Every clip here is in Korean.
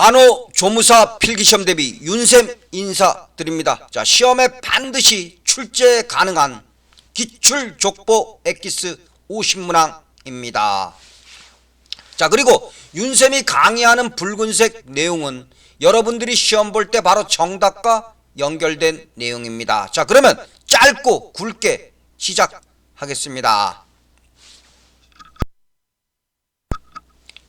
간호조무사 필기시험 대비 윤쌤 인사드립니다. 자, 시험에 반드시 출제 가능한 기출족보 엑기스 50문항입니다. 자, 그리고 윤쌤이 강의하는 붉은색 내용은 여러분들이 시험 볼 때 바로 정답과 연결된 내용입니다. 자, 그러면 짧고 굵게 시작하겠습니다.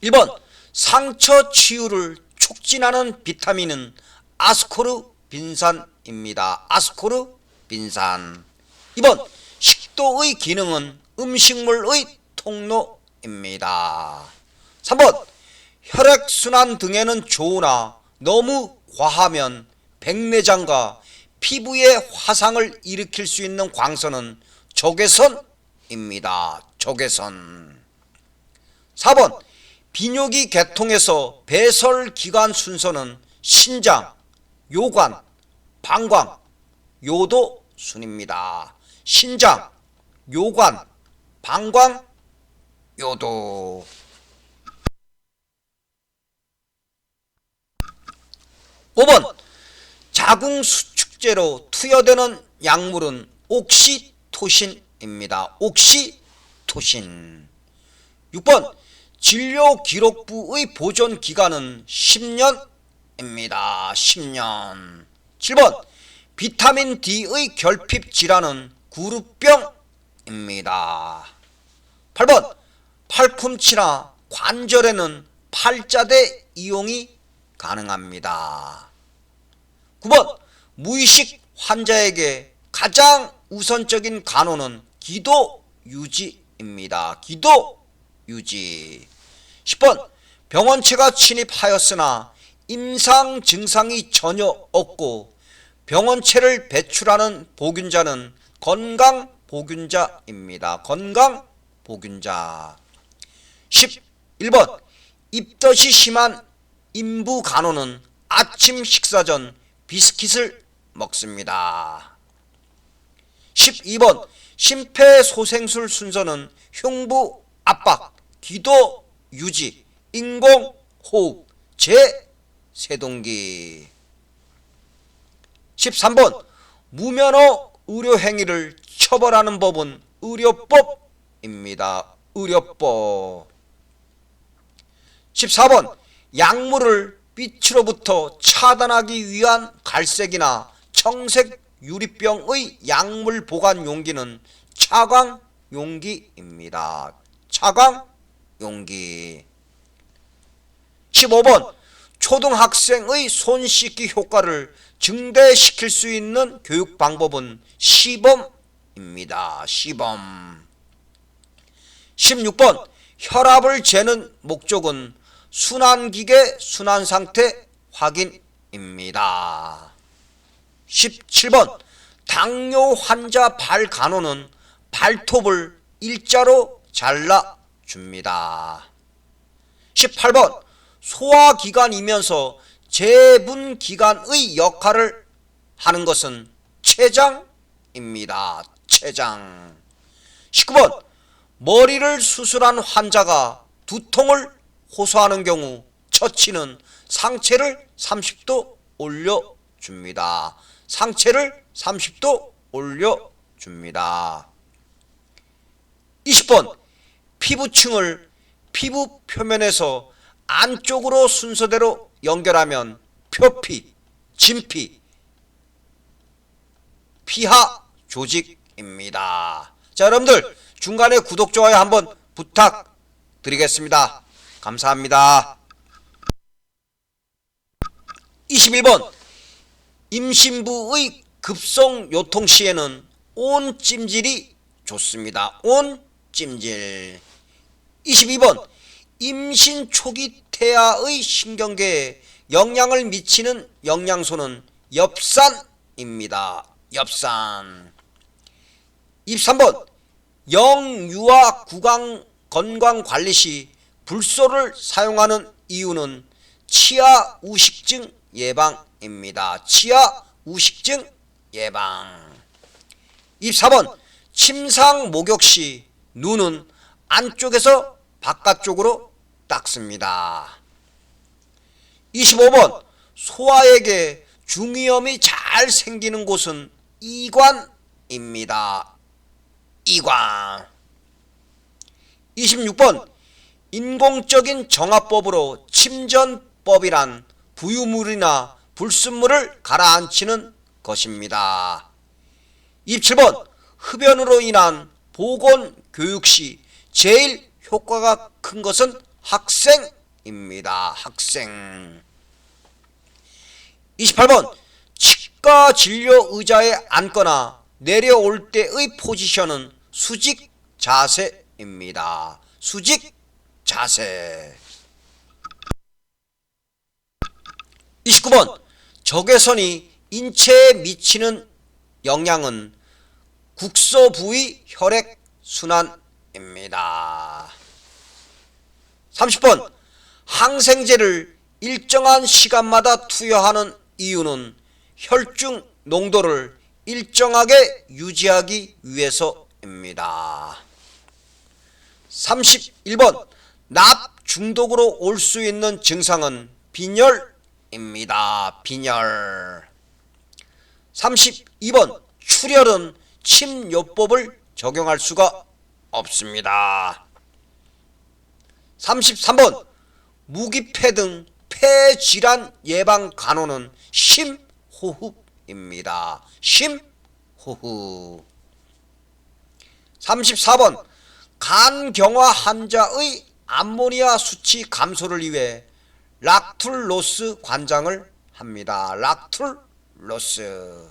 1번 상처 치유를 촉진하는 비타민은 아스코르 빈산입니다. 아스코르 빈산. 2번 식도의 기능은 음식물의 통로입니다. 3번 혈액순환 등에는 좋으나 너무 과하면 백내장과 피부에 화상을 일으킬 수 있는 광선은 적외선입니다. 적외선. 4번 비뇨기 계통에서 배설 기관 순서는 신장, 요관, 방광, 요도 순입니다. 신장, 요관, 방광, 요도. 5번 자궁 수축제로 투여되는 약물은 옥시토신입니다. 옥시토신. 6번 진료 기록부의 보존 기간은 10년입니다. 10년. 7번 비타민 D의 결핍 질환은 구루병입니다. 8번 팔꿈치나 관절에는 팔자대 이용이 가능합니다. 9번 무의식 환자에게 가장 우선적인 간호는 기도 유지입니다. 기도 유지. 10번 병원체가 침입하였으나 임상 증상이 전혀 없고 병원체를 배출하는 보균자는 건강 보균자입니다. 건강 보균자. 11번 입덧이 심한 인부 간호는 아침 식사 전 비스킷을 먹습니다. 12번 심폐소생술 순서는 흉부 압박, 기도 유지, 인공 호흡, 제 세동기. 13번 무면허 의료 행위를 처벌하는 법은 의료법입니다. 의료법. 14번 약물을 빛으로부터 차단하기 위한 갈색이나 청색 유리병의 약물 보관 용기는 차광 용기입니다. 차광 용기. 15번 초등학생의 손 씻기 효과를 증대시킬 수 있는 교육 방법은 시범입니다. 시범. 16번 혈압을 재는 목적은 순환기계 순환 상태 확인입니다. 17번 당뇨 환자 발 간호는 발톱을 일자로 잘라 줍니다. 18번 소화기관이면서 재분기관의 역할을 하는 것은 췌장입니다. 췌장. 19번 머리를 수술한 환자가 두통을 호소하는 경우 처치는 상체를 30도 올려줍니다. 상체를 30도 올려줍니다. 20번 피부층을 피부 표면에서 안쪽으로 순서대로 연결하면 표피, 진피, 피하 조직입니다. 자, 여러분들 중간에 구독, 좋아요 한번 부탁드리겠습니다. 감사합니다. 21번 임신부의 급성 요통 시에는 온 찜질이 좋습니다. 온 찜질. 22번 임신 초기 태아의 신경계에 영향을 미치는 영양소는 엽산입니다. 엽산. 23번 영유아 구강 건강 관리 시 불소를 사용하는 이유는 치아 우식증 예방입니다. 치아 우식증 예방. 24번 침상 목욕 시 눈은 안쪽에서 바깥쪽으로 닦습니다. 25번 소아에게 중이염이 잘 생기는 곳은 이관입니다. 이관. 26번 인공적인 정화법으로 침전법이란 부유물이나 불순물을 가라앉히는 것입니다. 27번 흡연으로 인한 보건 교육 시 제일 효과가 큰 것은 학생입니다. 학생. 28번 치과 진료 의자에 앉거나 내려올 때의 포지션은 수직 자세입니다. 수직 자세. 29번 적외선이 인체에 미치는 영향은 국소 부위 혈액 순환 입니다. 30번 항생제를 일정한 시간마다 투여하는 이유는 혈중 농도를 일정하게 유지하기 위해서입니다. 31번 납 중독으로 올 수 있는 증상은 빈혈입니다. 빈혈. 32번 출혈은 침요법을 적용할 수가 없습니다. 33번 무기폐 등 폐질환 예방 간호는 심호흡입니다. 심호흡. 34번 간경화 환자의 암모니아 수치 감소를 위해 락툴로스 관장을 합니다. 락툴로스.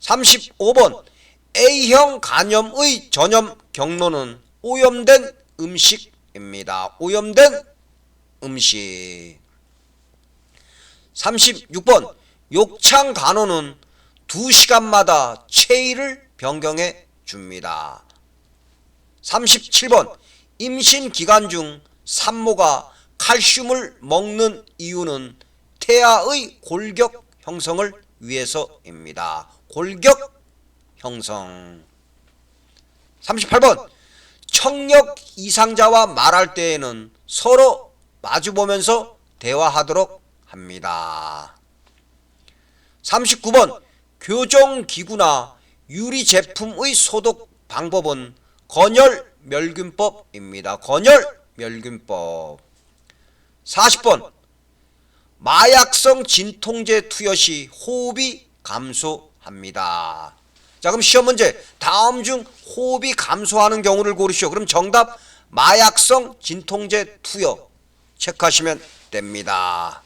35번 A형 간염의 전염 경로는 오염된 음식입니다. 오염된 음식. 36번 욕창 간호는 2시간마다 체위를 변경해 줍니다. 37번 임신 기간 중 산모가 칼슘을 먹는 이유는 태아의 골격 형성을 위해서입니다. 골격 형성. 38번 청력 이상자와 말할 때에는 서로 마주보면서 대화하도록 합니다. 39번 교정기구나 유리 제품의 소독 방법은 건열 멸균법입니다. 건열 멸균법. 40번 마약성 진통제 투여 시 호흡이 감소합니다. 자 그럼 시험 문제 다음 중 호흡이 감소하는 경우를 고르시오. 그럼 정답 마약성 진통제 투여 체크하시면 됩니다.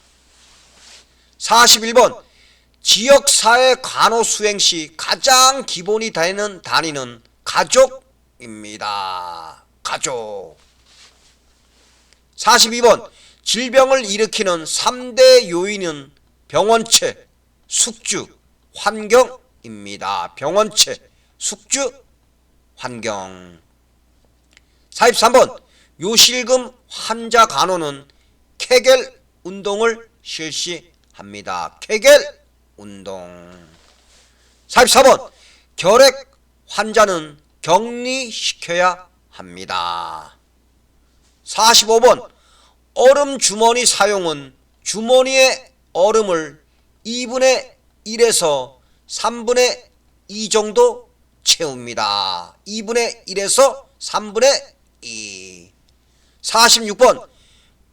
41번 지역사회 간호 수행 시 가장 기본이 되는 단위는 가족입니다. 가족. 42번 질병을 일으키는 3대 요인은 병원체, 숙주, 환경 입니다. 병원체, 숙주, 환경. 43번 요실금 환자 간호는 케겔 운동을 실시합니다. 케겔 운동. 44번 결핵 환자는 격리시켜야 합니다. 45번 얼음 주머니 사용은 주머니의 얼음을 2분의 1에서 3분의 2 정도 채웁니다. 2분의 1에서 3분의 2. 46번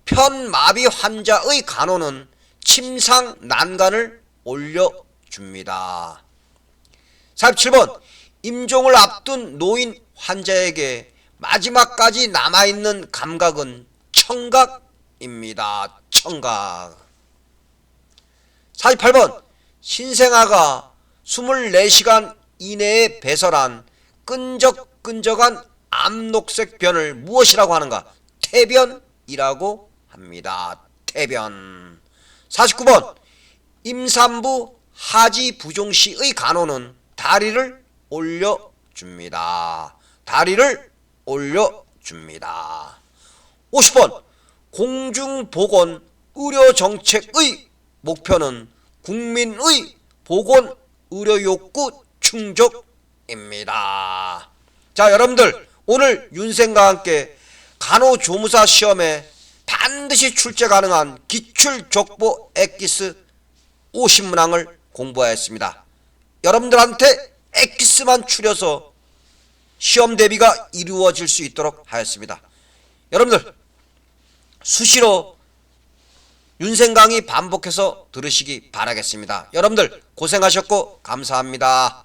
편마비 환자의 간호는 침상 난간을 올려줍니다. 47번 임종을 앞둔 노인 환자에게 마지막까지 남아있는 감각은 청각입니다. 청각. 48번 신생아가 24시간 이내에 배설한 끈적끈적한 암녹색 변을 무엇이라고 하는가? 태변이라고 합니다. 태변. 49번 임산부 하지 부종시의 간호는 다리를 올려줍니다. 다리를 올려줍니다. 50번 공중보건 의료정책의 목표는 국민의 보건 의료 욕구 충족입니다. 자 여러분들 오늘 윤생과 함께 간호조무사 시험에 다 반드시 출제 가능한 기출 족보 엑기스 50문항을 공부하였습니다. 여러분들한테 엑기스만 추려서 시험 대비가 이루어질 수 있도록 하였습니다. 여러분들 수시로 윤생 강의 반복해서 들으시기 바라겠습니다. 여러분들 고생하셨고 감사합니다.